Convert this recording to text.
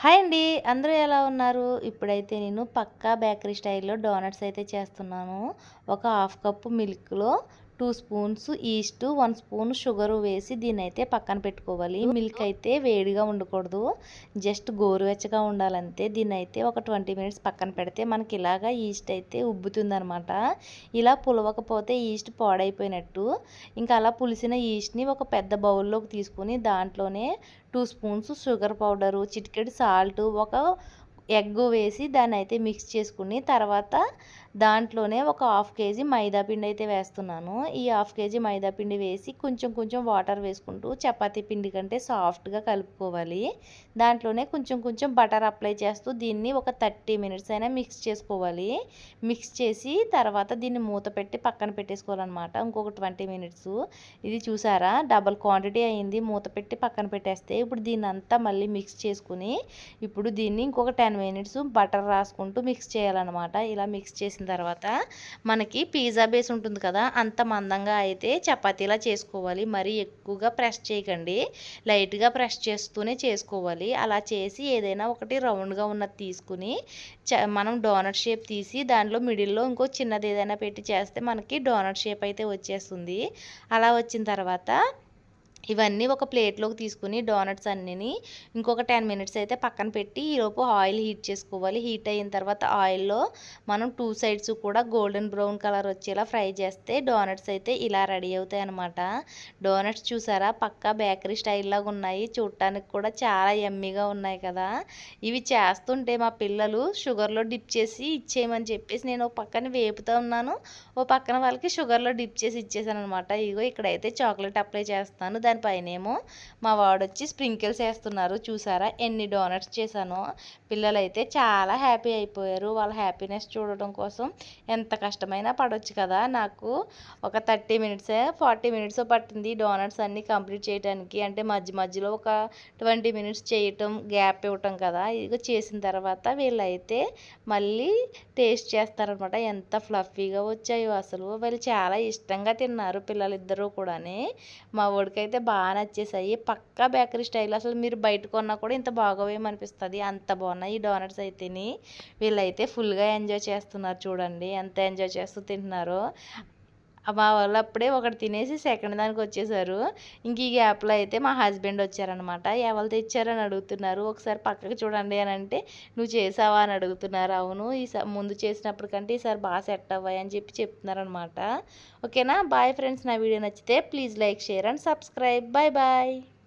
Hi అండి అందరూ ఎలా ఉన్నారు? ఇప్పుడైతే నేను పక్కా బేకరీ స్టైల్లో డోనట్స్ అయితే చేస్తున్నాను. ఒక half cup మిల్క్లో two spoons yeast one spoon sugar వేసి దీని అయితే పక్కన పెట్టుకోవాలి. మిల్క్ అయితే వేడిగా ఉండకూడదు. జస్ట్ గోరువెచ్చగా ఉండాలంతే. దీని అయితే ఒక ట్వంటీ మినిట్స్ పక్కన పెడితే మనకి ఇలాగా ఈస్ట్ అయితే ఉబ్బుతుంది అనమాట ఇలా పులవకపోతే ఈస్ట్ పాడైపోయినట్టు. ఇంకా అలా పులిసిన ఈస్ట్ని ఒక పెద్ద బౌల్లోకి తీసుకుని దాంట్లోనే టూ స్పూన్స్ షుగర్ పౌడరు చిటికెడు సాల్ట్ ఒక ఎగ్ వేసి దాన్ని అయితే మిక్స్ చేసుకుని తర్వాత దాంట్లోనే ఒక హాఫ్ కేజీ మైదా పిండి అయితే వేస్తున్నాను. ఈ హాఫ్ కేజీ మైదాపిండి వేసి కొంచెం కొంచెం వాటర్ వేసుకుంటూ చపాతీ పిండి కంటే సాఫ్ట్గా కలుపుకోవాలి. దాంట్లోనే కొంచెం కొంచెం బటర్ అప్లై చేస్తూ దీన్ని ఒక థర్టీ మినిట్స్ అయినా మిక్స్ చేసుకోవాలి. మిక్స్ చేసి తర్వాత దీన్ని మూత పెట్టి పక్కన పెట్టేసుకోవాలన్నమాట. ఇంకొక ట్వంటీ మినిట్స్. ఇది చూసారా? డబల్ క్వాంటిటీ అయింది. మూత పెట్టి పక్కన పెట్టేస్తే ఇప్పుడు దీన్ని అంతా మళ్ళీ మిక్స్ చేసుకుని ఇప్పుడు దీన్ని ఇంకొక టెన్ మినిట్స్ బటర్ రాసుకుంటూ మిక్స్ చేయాలన్నమాట. ఇలా మిక్స్ చేసిన తర్వాత మనకి పిజ్జా బేస్ ఉంటుంది కదా అంత మందంగా అయితే చపాతీలా చేసుకోవాలి. మరీ ఎక్కువగా ప్రెస్ చేయకండి. లైట్గా ప్రెస్ చేస్తూనే చేసుకోవాలి. అలా చేసి ఏదైనా ఒకటి రౌండ్గా ఉన్నది తీసుకుని మనం డోనట్ షేప్ తీసి దాంట్లో మిడిల్లో ఇంకో చిన్నది ఏదైనా పెట్టి చేస్తే మనకి డోనట్ షేప్ అయితే వచ్చేస్తుంది. అలా వచ్చిన తర్వాత ఇవన్నీ ఒక ప్లేట్లోకి తీసుకుని డోనట్స్ అన్నీని ఇంకొక టెన్ మినిట్స్ అయితే పక్కన పెట్టి ఈలోపు ఆయిల్ హీట్ చేసుకోవాలి. హీట్ అయిన తర్వాత ఆయిల్లో మనం టూ సైడ్స్ కూడా గోల్డెన్ బ్రౌన్ కలర్ వచ్చేలా ఫ్రై చేస్తే డోనట్స్ అయితే ఇలా రెడీ అవుతాయి అనమాట డోనట్స్ చూసారా? పక్కా బేకరీ స్టైల్ లాగా ఉన్నాయి. చూడటానికి కూడా చాలా ఎమ్మీగా ఉన్నాయి కదా. ఇవి చేస్తుంటే మా పిల్లలు షుగర్లో డిప్ చేసి ఇచ్చేయమని చెప్పేసి నేను ఒక పక్కన వేపుతూ ఉన్నాను. ఓ పక్కన వాళ్ళకి షుగర్లో డిప్ చేసి ఇచ్చేసాను అనమాట ఇగో ఇక్కడైతే చాక్లెట్ అప్లై చేస్తాను. దానిపైనేమో మా వాడు వచ్చి స్ప్రింకిల్స్ వేస్తున్నారు చూసారా? ఎన్ని డోనట్స్ చేశానో. పిల్లలైతే చాలా హ్యాపీ అయిపోయారు. వాళ్ళ హ్యాపీనెస్ చూడటం కోసం ఎంత కష్టమైనా పడవచ్చు కదా. నాకు ఒక థర్టీ మినిట్సే ఫార్టీ మినిట్స్ పట్టింది డోనట్స్ అన్నీ కంప్లీట్ చేయడానికి అంటే మధ్య మధ్యలో ఒక ట్వంటీ మినిట్స్ చేయటం గ్యాప్ ఇవ్వటం కదా. ఇది చేసిన తర్వాత వీళ్ళైతే మళ్ళీ టేస్ట్ చేస్తారనమాట. ఎంత ఫ్లఫీగా వచ్చాయో అసలు. వీళ్ళు చాలా ఇష్టంగా తిన్నారు పిల్లలిద్దరూ కూడా మా వాడికైతే బాగా నచ్చేసాయి. పక్కా బేకరీ స్టైల్ అసలు మీరు బయట కొన్నా కూడా ఇంత బాగోవేమనిపిస్తుంది. అంత బాగున్నాయి ఈ డోనట్స్ అయితేని. వీళ్ళైతే ఫుల్గా ఎంజాయ్ చేస్తున్నారు చూడండి. ఎంత ఎంజాయ్ చేస్తూ తింటున్నారో. మా వాళ్ళు అప్పుడే ఒకటి తినేసి సెకండ్ దానికి వచ్చేసారు. ఇంక ఈ గ్యాప్లో అయితే మా హస్బెండ్ వచ్చారనమాట ఎవరు తెచ్చారని అడుగుతున్నారు? ఒకసారి పక్కకి చూడండి అని అంటే నువ్వు చేసావా? అని అడుగుతున్నారు. అవును ఈసారి ముందు చేసినప్పుడు కంటే ఈసారి బాగా సెట్ అవ్వాయి అని చెప్పి చెప్తున్నారనమాట ఓకేనా? బాయ్ ఫ్రెండ్స్ నా వీడియో నచ్చితే please like share and subscribe. Bye bye